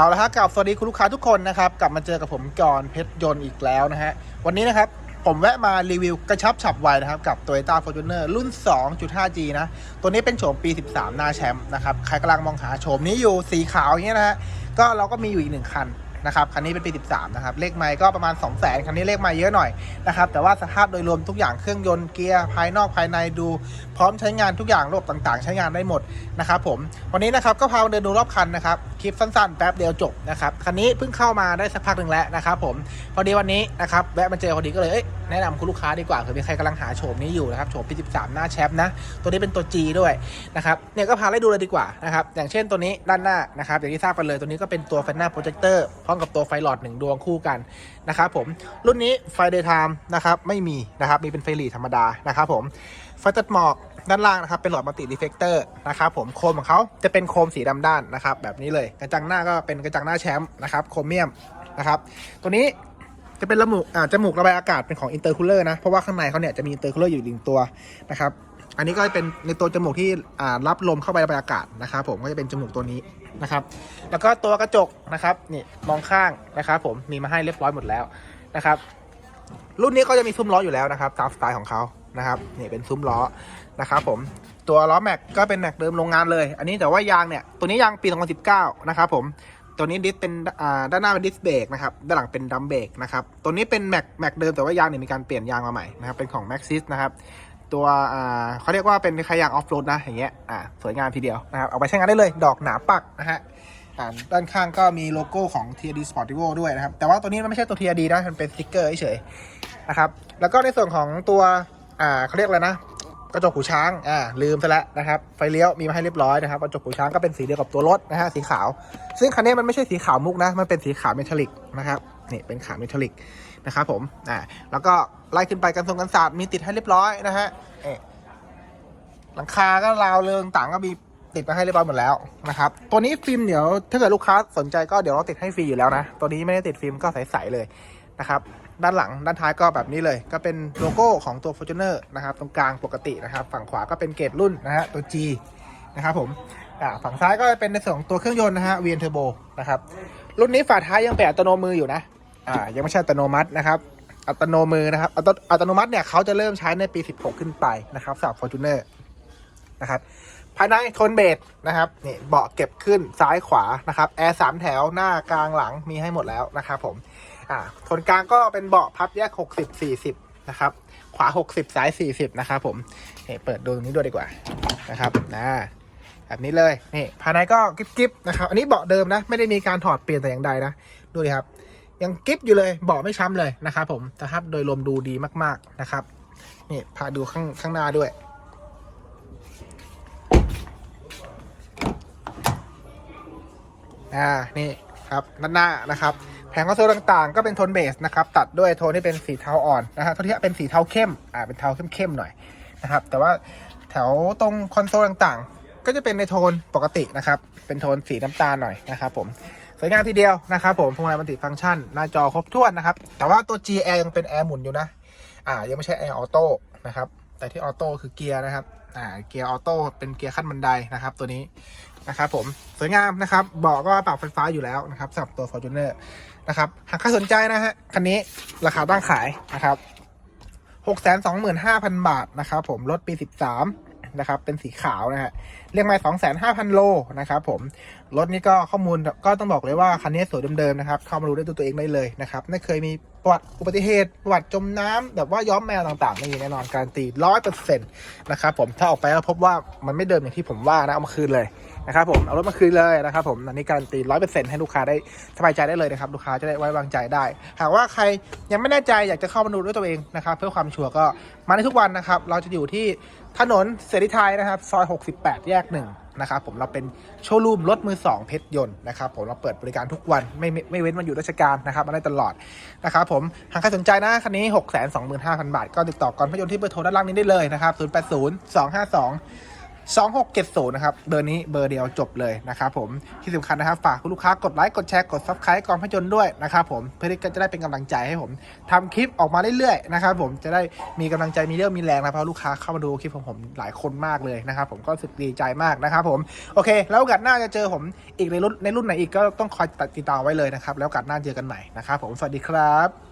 เอาละฮะกลับสวัสดีคุณลูกค้าทุกคนนะครับกลับมาเจอกับผมจอนเพชรยนต์อีกแล้วนะฮะวันนี้นะครับผมแวะมารีวิวกระชับฉับไวนะครับ กับ Toyota Fortuner รุ่น 2.5G นะ ตัวนี้เป็นโฉมปี 13 หน้าแชมป์นะครับ ใครกำลังมองหาโฉมนี้อยู่สีขาวอย่างเงี้ยนะฮะก็เราก็มีอยู่อีกหนึ่งคันนะครับ คันนี้เป็นปี 13 นะครับ เลขไมล์ก็ประมาณ 2 0 0 0 0คันนี้เลขไมล์เยอะหน่อยนะครับ แต่ว่าสภาพโดยรวมทุกอย่างเครื่องยนต์เกียร์ภายนอกภายในดู พร้อมใช้งานทุกอย่างระบบต่างๆ ใช้งานได้หมดนะครับผมวันนี้นะครับก็พาเดินดูรอบคันนะครับ คลิปสั้นๆ แป๊บเดียวจบนะครับคันนี้เพิ่งเข้ามาได้สักพักหนึ่งแล้วนะครับผมพอดีวันนี้นะครับแวะมาเจอพอดีก็เลยเยแนะนำคุณลูกค้าดีกว่าเผื่อมีใครกำลังหาโฉมนี้อยู่นะครับโฉมปี13 หน้าแชมป์นะ ตัวนี้เป็นตัว G ด้วยนะครับเนี่ยก็พาไล่ดูเลยดีกว่านะครับอย่างเช่นตัวนี้ด้านหน้านะครับอย่างที่ทราบกันเลยตัวนี้ก็เป็นตัวไฟหน้าโปรเจคเตอร์พร้อมกับตัวไฟหลอดหนึ่งดวงคู่กันนะครับผมรุ่นนี้ไฟเดย์ไทม์นะครับไม่มีนะครับมีเป็นไฟหลีธรรมดานะครับผม ไฟตัดหมอกด้านล่างนะครับเป็นหลอดมัลติรีเฟกเตอร์นะครับผมโคมของเขาจะเป็นโคมสีดำด้านนะครับแบบนี้เลยกระจังหน้าก็เป็นกระจังหน้าแชมป์นะครับโครเมียมนะครับตัวนี้จะเป็นระมูกอ่าจมูกระบายอากาศเป็นของอินเตอร์คูลเลอร์นะเพราะว่าข้างในเขาเนี่ยจะมีอินเตอร์คูลเลอร์อยู่หนึ่งตัวนะครับอันนี้ก็เป็นในตัวจมูกที่อ่ารับลมเข้าไประบายอากาศนะครับผมก็จะเป็นจมูกตัวนี้นะครับแล้วก็ตัวกระจกนะครับนี่มองข้างนะครับผมมีมาให้เรียบร้อยหมดแล้วนะครับรุ่นนี้ก็จะมีซุ้มล้ออยู่แล้วนะครับตามสไตล์ของเขา นะครับนี่เป็นซุ้มล้อนะครับผมตัวล้อแม็กก็เป็นแม็กเดิมโรงงานเลย อันนี้แต่ว่ายางเนี่ยตัวนี้ยางปี 2019 นะครับผมตัวนี้ดิสเป็นด้านหน้าเป็นดิสเบรกนะครับด้านหลังเป็นดัมเบรกนะครับตัวนี้เป็นแม็กแม็กเดิมแต่ว่ายางเนี่ยมีการเปลี่ยนยางมาใหม่นะครับเป็นของ Maxxis นะครับตัวเขาเรียกว่าเป็นคล้ายางออฟโรดนะอย่างเงี้ยอ่าสวยงามทีเดียวนะครับเอาไปใช้งานได้เลยดอกหนาปักนะฮะด้านข้างก็มีโลโก้ของ TRD Sportivo ด้วยนะครับ แต่ว่าตัวนี้มันไม่ใช่ตัว TRD นะ มันเป็นสติกเกอร์เฉยๆนะครับ แล้วก็ในส่วนของตัว อ่าเขาเรียกอะไรนะกระจกหูช้าง อ่า ลืมซะแล้วนะครับ ไฟเลี้ยวมีมาให้เรียบร้อยนะครับ กระจกหูช้างก็เป็นสีเดียวกับตัวรถนะฮะ สีขาว ซึ่งคันนี้มันไม่ใช่สีขาวมุกนะ มันเป็นสีขาวเมทัลลิกนะครับ นี่เป็นขาวเมทัลลิกนะครับผม อ่า แล้วก็ไล่ขึ้นไปกันทรงกันศาสตร์มีติดให้เรียบร้อยนะฮะเอหลังคาก็ราวเรืองต่างก็มีติดมาให้เรียบร้อยหมดแล้วนะครับ ตัวนี้ฟิล์มเดี๋ยวถ้าเกิดลูกค้าสนใจก็เดี๋ยวเราติดให้ฟรีอยู่แล้วนะ ตัวนี้ไม่ได้ติดฟิล์มก็ใสๆเลยนะครับ ด้านหลังด้านท้ายก็แบบนี้เลย ก็เป็นโลโก้ของตัว Fortuner นะครับ ตรงกลางปกตินะครับ ฝั่งขวาก็เป็นเกรดรุ่นนะฮะตัว G นะครับผมฝั่งซ้ายก็เป็นในส่วนของตัวเครื่องยนต์นะฮะ VN Turbo นะครับ รุ่นนี้ฝาท้ายยังเป็นอัตโนมืออยู่นะอ่ายังไม่ใช่อัตโนมัตินะครับอัตโนมือนะครับอัตโนอัตโนมัติเนี่ยเขาจะเริ่มใช้ในปี 16 ขึ้นไปนะครับสำหรับ Fortuner นะครับภายในโทนเบสนะครับนี่เบาะเก็บขึ้นซ้ายขวานะครับแอร์สามแถวหน้ากลางหลังมีให้หมดแล้วนะครับผม อ่าโทนกลางก็เป็นเบาะพับแยก 60 40 นะครับ ขวา 60 ซ้าย 40 นะครับผมนี่เปิดดูตรงนี้ด้วยดีกว่านะครับนะแบบนี้เลยนี่ภายในก็กิ๊บๆนะครับ อันนี้เบาะเดิมนะ ไม่ได้มีการถอดเปลี่ยนแต่อย่างใดนะ ดูดิครับ ยังกิ๊บอยู่เลยเบาะไม่ช้ำเลยนะครับผมสภาพโดยรวมดูดีมากๆนะครับนี่พาดูข้างข้างหน้าด้วยอ่านี่ครับด้านหน้านะครับ แผงคอนโซลต่างๆ ก็เป็นโทนเบสนะครับ ตัดด้วยโทนที่เป็นสีเทาอ่อนนะฮะโทนที่เป็นสีเทาเข้ม อ่า เป็นเทาเข้มๆหน่อยนะครับ แต่ว่าแถวตรงคอนโซลต่างๆ ก็จะเป็นในโทนปกตินะครับ เป็นโทนสีน้ำตาลหน่อยนะครับผม สวยงามทีเดียวนะครับผมพวงมาลัยมัลติฟังก์ชัน หน้าจอครบถ้วนนะครับ แต่ว่าตัว G Air ยังเป็นแอร์หมุนอยู่นะ อ่า ยังไม่ใช่แอร์ออโต้นะครับ แต่ที่ออโต้คือเกียร์นะครับอ่าเกียร์ออโต้เป็นเกียร์ขั้นบันไดนะครับ ตัวนี้นะครับผมสวยงามนะครับเบาะก็ปรับไฟฟ้าอยู่แล้วนะครับสำหรับตัว Fortuner นะครับหากใครสนใจนะฮะคันนี้ราคาตั้งขายนะครับ625,000 บาทนะครับผมรถปี 13 นะครับ เป็นสีขาวนะฮะเรียกมา25,000 โลนะครับผม รถนี้ก็ข้อมูลก็ต้องบอกเลยว่า คันนี้สวยเดิมๆนะครับ เข้ามาดูได้วยตัวเองได้เลยนะครับ ไม่เคยมีประวัติอุบัติเหตุ ประวัติจมน้ำแบบว่าย้อมแมวต่างๆไม่มีแน่นอน การันตีร้อยเปอร์เซ็นต์นะครับผม ถ้าออกไปแล้วพบว่ามันไม่เดิมอย่างที่ผมว่านะ เอามาคืนเลยนะครับผม เอารถมาคืนเลยนะครับผม อันนี้การันตีร้อยเปอร์เซ็นต์ให้ลูกค้าได้สบายใจได้เลยนะครับ ลูกค้าจะได้ไว้วางใจได้ หากว่าใครยังไม่แน่ใจอยากจะเข้ามาดูด้วยตัวเองนะครับ เพื่อความชัวร์ก็มาได้ทุกวันนะครับ เราจะอยู่ที่ถนนเสรีไทยนะครับ ซอย 68 แยกหนึ่งนะครับผมเราเป็นโชว์รูมรถมือ 2 เพชรยนต์นะครับผมเราเปิดบริการทุกวันไม่ไม่ไม่เว้นวันหยุดราชการนะครับมาได้ตลอดนะครับผมหากใครสนใจนะคันนี้ 6 2 5 0 0 0 บาท ก็ติดต่อก่อนพยนต์ที่เบอร์โทรด้านล่างนี้ได้เลยนะครับ 080 252 2670 นะครับ เบอร์นี้เบอร์เดียวจบเลยนะครับผม ที่สำคัญนะครับ ฝากคุณลูกค้ากดไลค์ กดแชร์ กด subscribe กอนพจนด้วยนะครับผม เพื่อที่จะได้เป็นกำลังใจให้ผมทำคลิปออกมาเรื่อยๆนะครับผม จะได้มีกำลังใจ มีเรี่ยวมีแรงนะเพราะลูกค้าเข้ามาดูคลิปของผมหลายคนมากเลยนะครับผม ก็รู้สึกดีใจมากนะครับผม โอเค แล้วโอกาสหน้าจะเจอผมอีกในรุ่นในรุ่นไหนอีกก็ต้องคอยติดตามไว้เลยนะครับ แล้วโอกาสหน้าเจอกันใหม่นะครับผม สวัสดีครับ